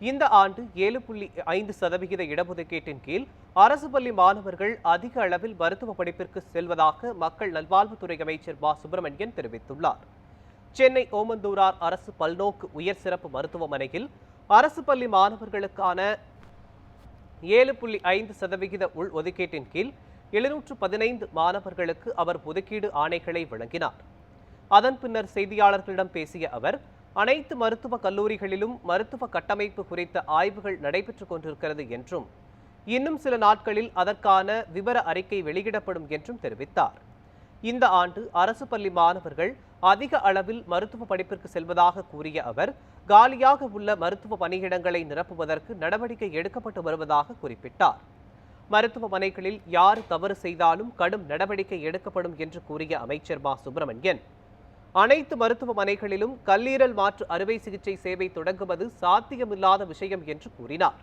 இந்த ஆண்டு ஏழு புள்ளி ஐந்து சதவிகித இடஒதுக்கீட்டின் கீழ் அரசு பள்ளி மாணவர்கள் அதிக அளவில் மருத்துவ படிப்பிற்கு செல்வதாக மக்கள் நல்வாழ்வுத்துறை அமைச்சர் மா சுப்பிரமணியன் தெரிவித்துள்ளார். சென்னை ஓமந்தூரார் அரசு பல்நோக்கு உயர் சிறப்பு மருத்துவமனையில் அரசு பள்ளி மாணவர்களுக்கான ஏழு புள்ளி ஐந்து சதவிகித உள் ஒதுக்கீட்டின் கீழ் எழுநூற்று பதினைந்து மாணவர்களுக்கு அவர் ஒதுக்கீடு ஆணைகளை வழங்கினார். அதன் பின்னர் செய்தியாளர்களிடம் பேசிய அவர் அனைத்து மருத்துவக் கல்லூரிகளிலும் மருத்துவ கட்டமைப்பு குறித்த ஆய்வுகள் நடைபெற்றுக் கொண்டிருக்கிறது என்றும் இன்னும் சில நாட்களில் அதற்கான விவர அறிக்கை வெளியிடப்படும் என்றும் தெரிவித்தார். இந்த ஆண்டு அரசு பள்ளி மாணவர்கள் அதிக அளவில் மருத்துவ படிப்பிற்கு செல்வதாக கூறிய அவர் காலியாக உள்ள மருத்துவ பணியிடங்களை நிரப்புவதற்கு நடவடிக்கை எடுக்கப்பட்டு வருவதாக குறிப்பிட்டார். மருத்துவமனைகளில் யார் தவறு செய்தாலும் கடும் நடவடிக்கை எடுக்கப்படும் என்று கூறிய அமைச்சர் மா. சுப்பிரமணியன் அனைத்து மருத்துவமனைகளிலும் கல்லீரல் மாற்று அறுவை சிகிச்சை சேவை தொடங்குவது சாத்தியமில்லாத விஷயம் என்று கூறினார்.